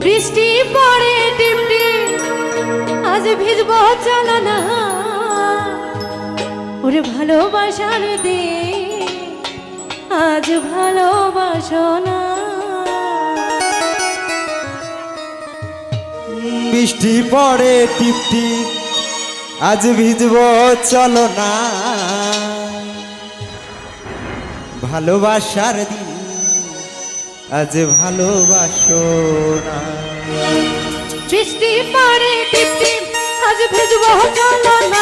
বৃষ্টি পড়ে টিপটি আজ ভিজব চলো না ওরে ভালোবাসার দে আজ ভালোবাসো না বৃষ্টি পড়ে টিপটি আজ ভিজব চলো না ভালোবাসার দিন আজ ভালোবাসো না। বৃষ্টি পারে টিপটি আজ ভেজবো চলো না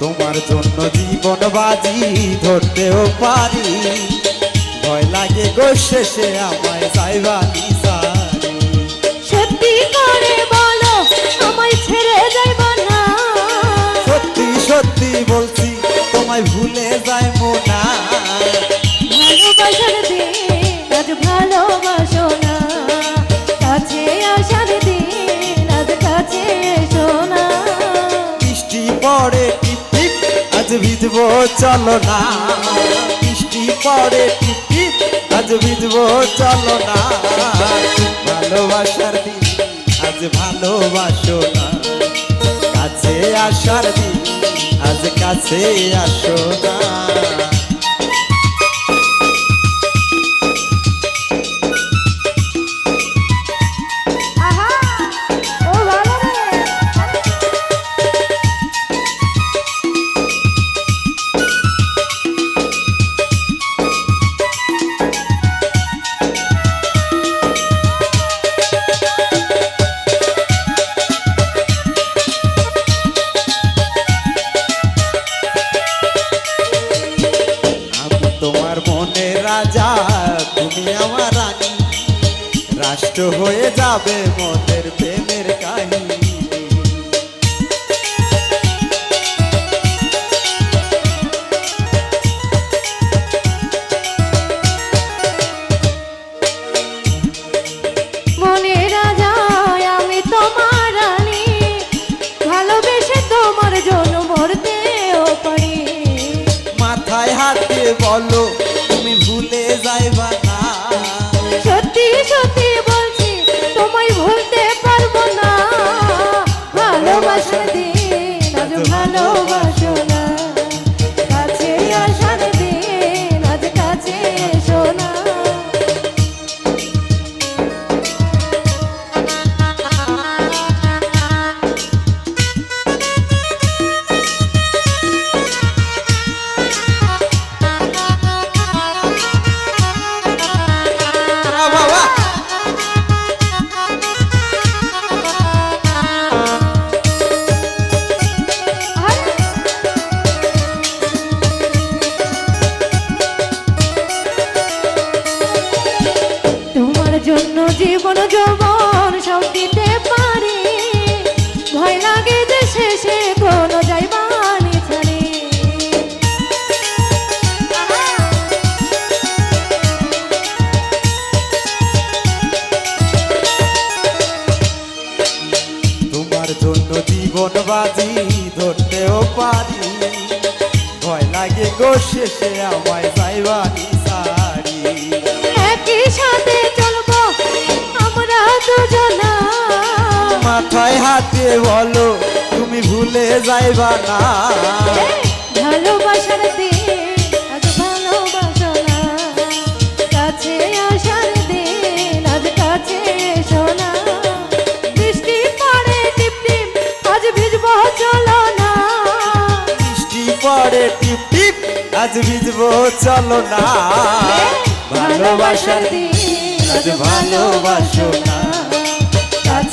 তোমার জন্য জীবন বাজি ধরতেও পারি। ভয় লাগে গো শেষে আমায় যাইবানি। পড়ে টিপ আজ ভিজবো চলো না বৃষ্টি পড়ে টিপ আজ ভিজবো চলো না ভালোবাসার দিন, আজ ভালোবাসো না। কাছে আসার দিন, আজ কাছে আসো না। আমার রানী। রাষ্ট্র হয়ে যাবে মনের প্রেমের কাহিনী। মনে রাজা আমি তোমার ভালোবেসে তোমার জন্য মরতেও পারি। মাথায় হাত বলো জন্য জীবন যৌবন সব দিতে পারি। ভয় লাগে যে শেষে কোনো তোমার জন্য জীবন বাজি ধরতেও পারি। ভয় লাগে গো শেষে আমায় যাইবানি। মাথায় হাত দিয়ে বলো? তুমি ভুলে যাইবা না। ভালোবাসার আজ ভালোবাসো কাছে কাছে ভিজবো চলো না। বৃষ্টি পড়ে ভিজবো চলো না। দিন আজ ভালোবাসো না।